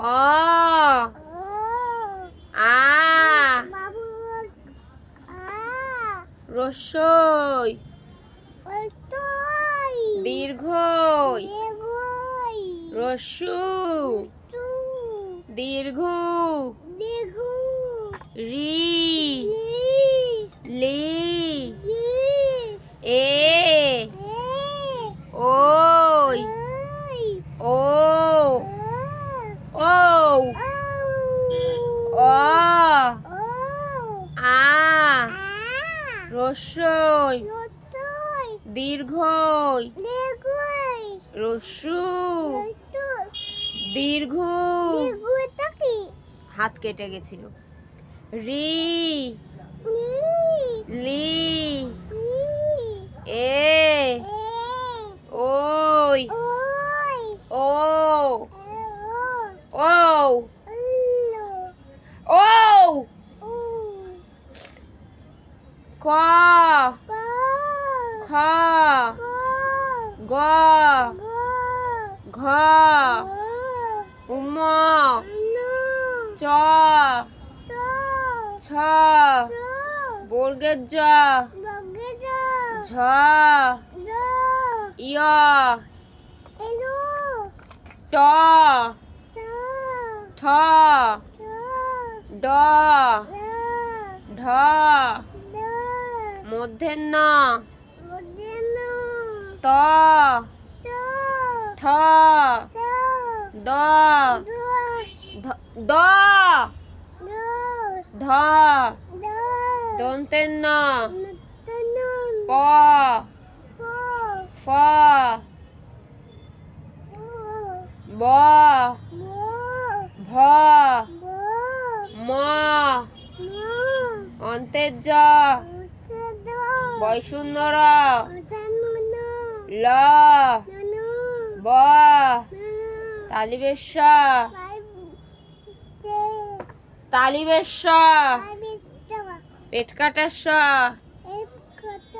অ আ তোই দীর্ঘই দেগই দীর্ঘ রি লি এ এ ওই ওই ও ও ও ও অ ও আ আ রস্যই দেগুই রস্যু দীর্ঘ হাত কেটে গেছিল। রি। লি। এ। ওই। ও। ও। ও ক। খ। গ। ঘ। উম। চ। ছ। বর্গের ঝ। ইয় ট। ঠ। ড। ঢ। মধ্যাহ্ন ত। তো। দ। দ। ধ দন্তেন্ন প। ফ। ব। ভ। ম। মো। উতনু ল ব ননু তালিবেশ্ব ফাইভ তে তালিবেশ্ব ফাইভ চাওয়া পেট কাটাস্ব এক কত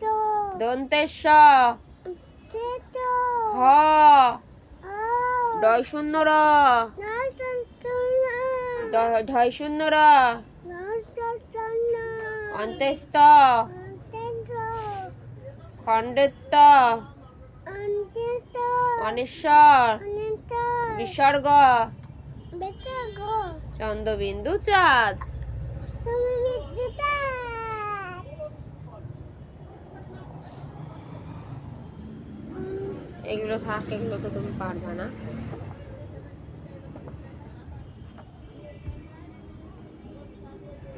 তো দন্তেশ্ব হ ডয় শূন্য র ঢয় শূন্য র অন্তেস্ত অন্তত অনেশ্বর বিসর্গ। চন্দ্রবিন্দু চাঁদ। এগুলো থাক, এগুলো তো তুমি পারবে না।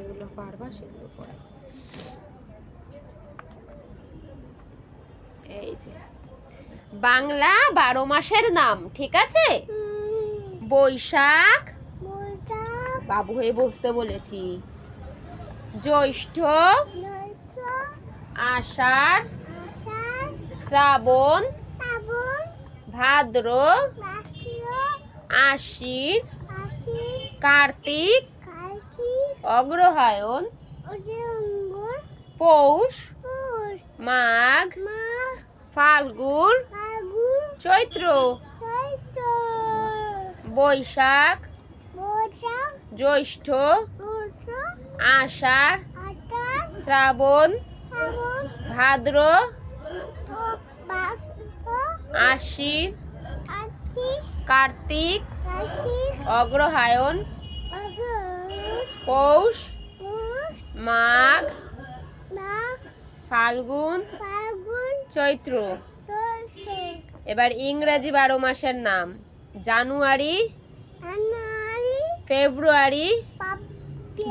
এগুলো পারবা, সেগুলো পরে। এই যে। বাংলা বারো মাসের নাম ঠিক আছে? বৈশাখ। বাবু হয়ে বসতে বলেছি। জ্যৈষ্ঠ। আষাঢ়। শ্রাবণ। ভাদ্র। আশ্বিন। কার্তিক। অগ্রহায়ণ। পৌষ। মাঘ। ফাল্গুন ফাল্গুন চৈত্র চৈত্র বৈশাখ বৈশাখ জ্যৈষ্ঠ জ্যৈষ্ঠ আষাঢ় আষাঢ় শ্রাবণ শ্রাবণ ভাদ্র আশ্বিন কার্তিক অগ্রহায়ণ পৌষ মাঘ ফাল্গুন চৈত্র। এবার ইংরেজি বারো মাসের নাম। জানুয়ারি ফেব্রুয়ারি।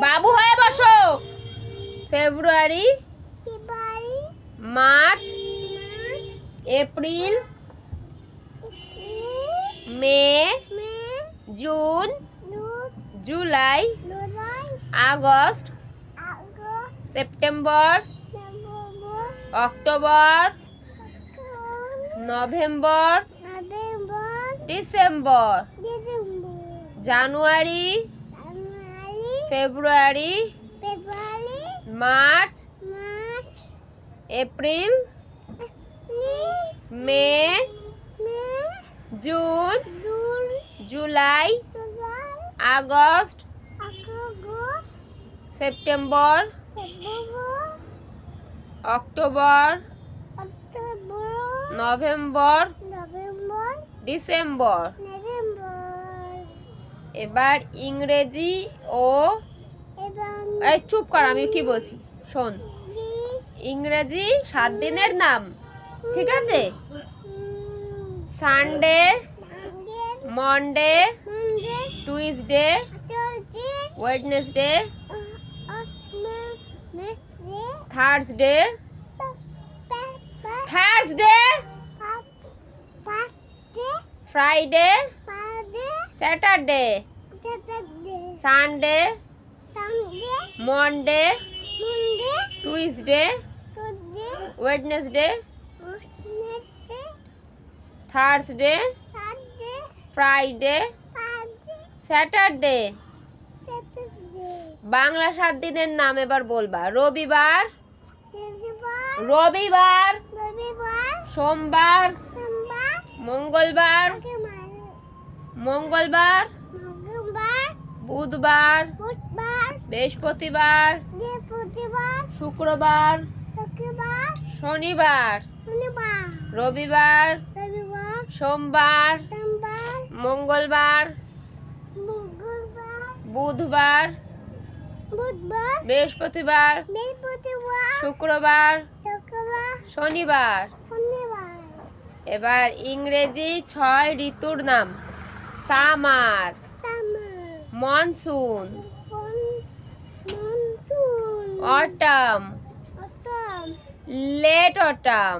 বাবু হয়ে বসো। February March April. May. June. July. August. September. October. November December January February March April May June July August September October November November December. এবার ইংরেজি ও এই চুপ কর আমি কি বলছি? শোন। ইংরেজি সাত দিনের নাম ঠিক আছে? Sunday Monday Tuesday Wednesday Thursday Thursday Friday Saturday Sunday Monday Tuesday Wednesday Thursday Friday Saturday Bangla সাত দিনের নাম এবার বলবা। রবিবার। রবিবার। সোমবার। মঙ্গলবার। মঙ্গলবার। বুধবার। বুধবার। বৃহস্পতিবার। শুক্রবার। শনিবার। রবিবার। সোমবার। মঙ্গলবার। বুধবার। বুধবার। বৃহস্পতিবার। শুক্রবার। শনিবার। এবার ইংরেজি ছয় ঋতুর নাম। Summer. Monsoon. Autumn late autumn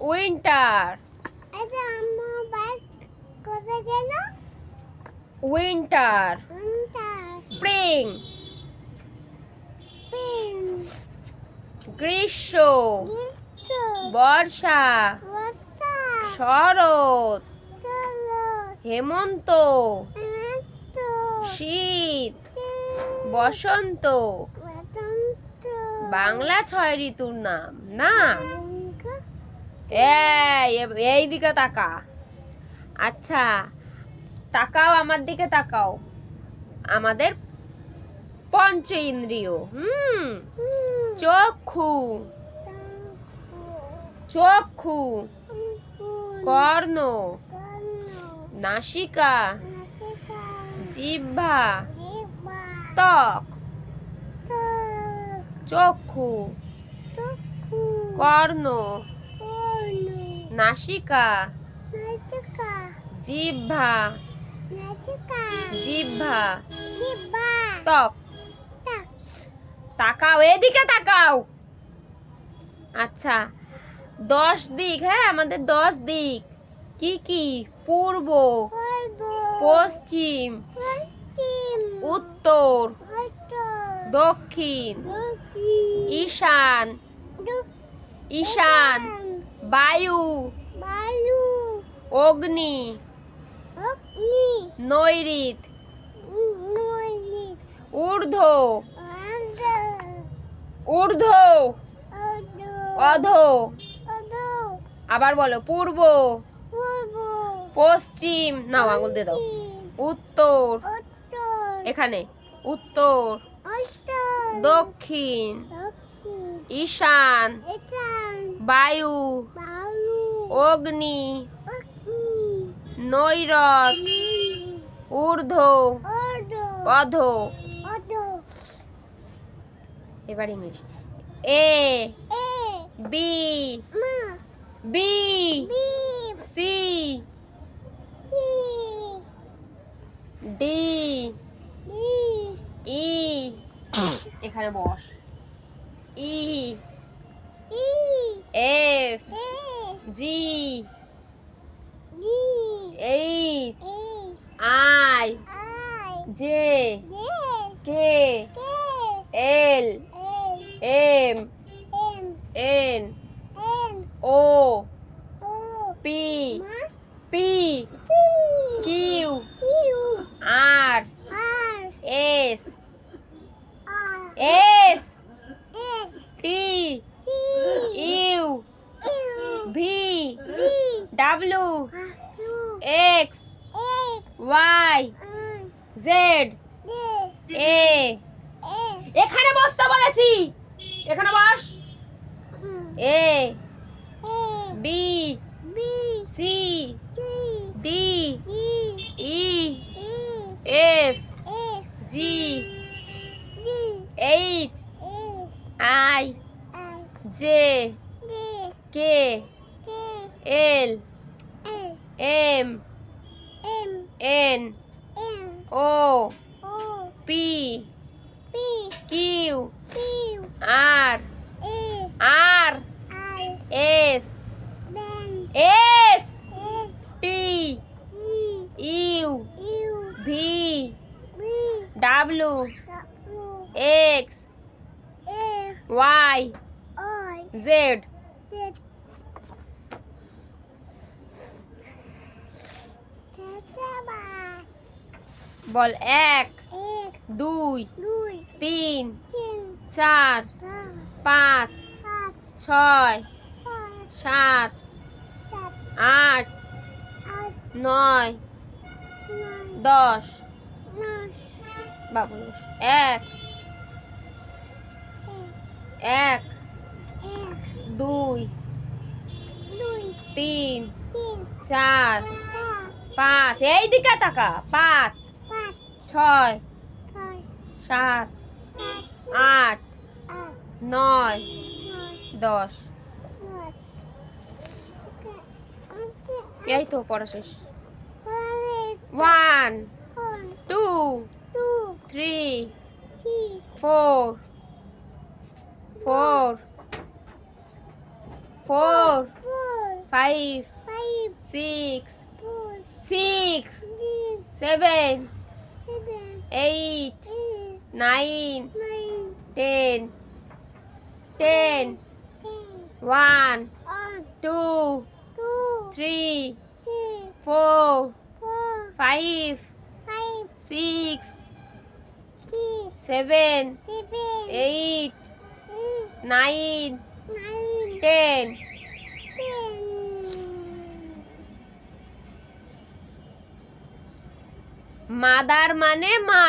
winter. Winter. Spring. গ্রীষ্ম। বর্ষা। শরৎ হেমন্ত শীত বসন্ত। বাংলা ছয় ঋতুর নাম না? এই দিকে তাকা। আচ্ছা তাকাও আমার দিকে তাকাও। আমাদের পঞ্চ ইন্দ্রিয় হুম? চক্ষু। চক্ষু। কর্ণ নাসিকা জিহ্বা ত্বক চক্ষু কর্ণ নাসিকা জিহ্বা জিহ্বা ত্বক। তাকাও এদিকে তাকাও। আচ্ছা দশ দিক হ্যাঁ আমাদের দশ দিক। কি কি? পূর্ব পশ্চিম উত্তর দক্ষিণ ঈশান ঈশান বায়ু বালু অগ্নি অগ্নি নৈরিত ঊর্ধ্ব ঊর্ধ্ব অধ আবার বলো পূর্ব। পশ্চিম। নাও আঙুল দিয়ে দাও। উত্তর। এখানে। উত্তর। দক্ষিণ। ঈশান। বায়ু। অগ্নি। নৈরত ঊর্ধ্ব। অধ। এবার English. A. B. B C D E এখানে বস। E F G H I J K L M N N O O P মা P Q R S S T U V U X Y Z A. এখানে বসতে বলেছি। এখানে বস। A B B C C D D E E F A G D H A I I J D K K L A M M N M O O P P Q Q R A R I S Ben S H T E U U V B W W X Y Z বল এক দুই তিন চার পাঁচ ছয় সাত আট নয় দশ বাবু। এক। এক। দুই। তিন। চার। পাঁচ। এই দিকে তাকা। পাঁচ। ছয়। সাত। আট। নয়। দশ। এই তো পড়া শেষ। One. Two. three, four, four, four, five, six, six, seven, eight, nine, ten, ten, one, two, three, four, five, six, seven eight nine ten mother মানে মা।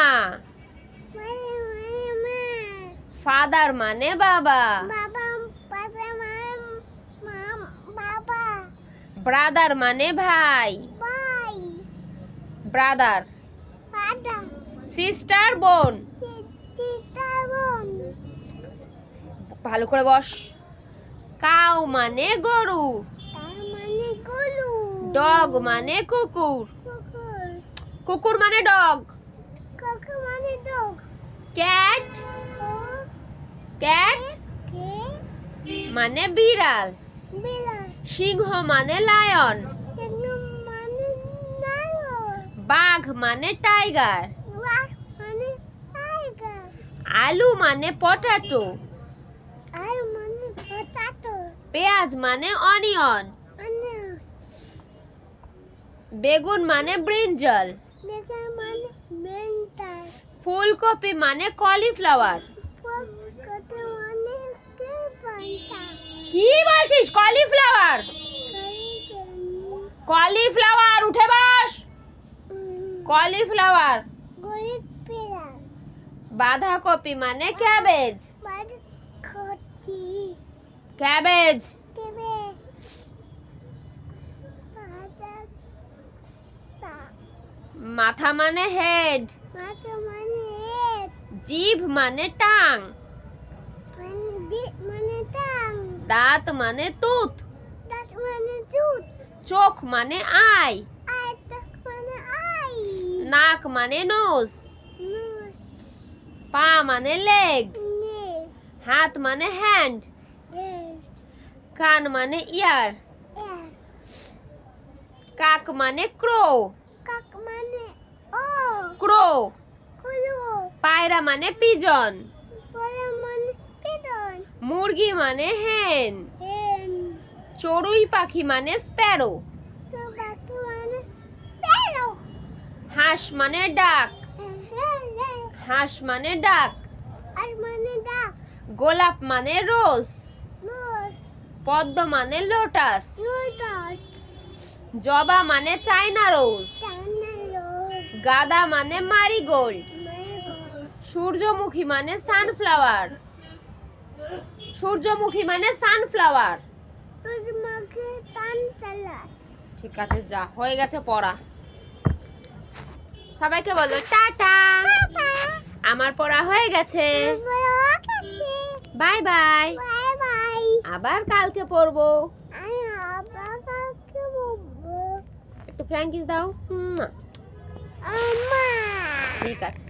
মানে মানে ফাদার মানে বাবা। ব্রাদার মানে ভাই। বাই ব্রাদার সিস্টার বোন। ভালো করে বস। কাউ মানে গরু। তার মানে গলু ডগ মানে কুকুর। কুকুর। কুকুর মানে ডগ। মানে ক্যাট। ক্যাট মানে বিড়াল। বিড়াল। সিংহ মানে লায়ন। মানে বাঘ মানে টাইগার। মানে আলু মানে মানে পটাটো। পেঁয়াজ মানে অনিয়ন। বেগুন মানে ব্রিঞ্জল ফুলকপি মানে কলিফ্লাওয়ার। কে বলছিস? কলিফ্লাওয়ার? কলিফ্লাওয়ার উঠে বস। কলিফ্লাওয়ার। বাঁধাকপি মানে ক্যাবেজ। ক্যাবেজ দেবে আদা তা মাথা মানে হেড মাথা মানে এক জিভ মানে টাং মানে দি মানে টাং দাঁত মানে তুত দাঁত মানে জুট চোখ মানে আই আর দাঁত মানে আই নাক মানে নোজ নোস পা মানে লেগ নে হাত মানে হ্যান্ড এ কান মানে ইয়ার। কাক মানে ক্রো কাক মানে ও। ক্রো পায়রা মানে পিজন। মানে মুরগি মানে হেন। চড়ুই পাখি মানে স্প্যারো। মানে হাঁস মানে ডাক। হাঁস মানে ডাক। মানে গোলাপ মানে রোজ। পদ্ম মানে লোটাস জবা মানে চাইনা রোজ গাদা মানে মারিগোল্ড সূর্যমুখী মানে সানফ্লাওয়ার সূর্যমুখী মানে সানফ্লাওয়ার ঠিক আছে যা হয়ে গেছে পড়া। সবাইকে বলো টাটা। আমার পড়া হয়ে গেছে। বাই। বাই। আবার কালকে পড়ব আমি আবার কালকে একটু ফ্র্যাঙ্কিস দাও। আমা ঠিক আছে।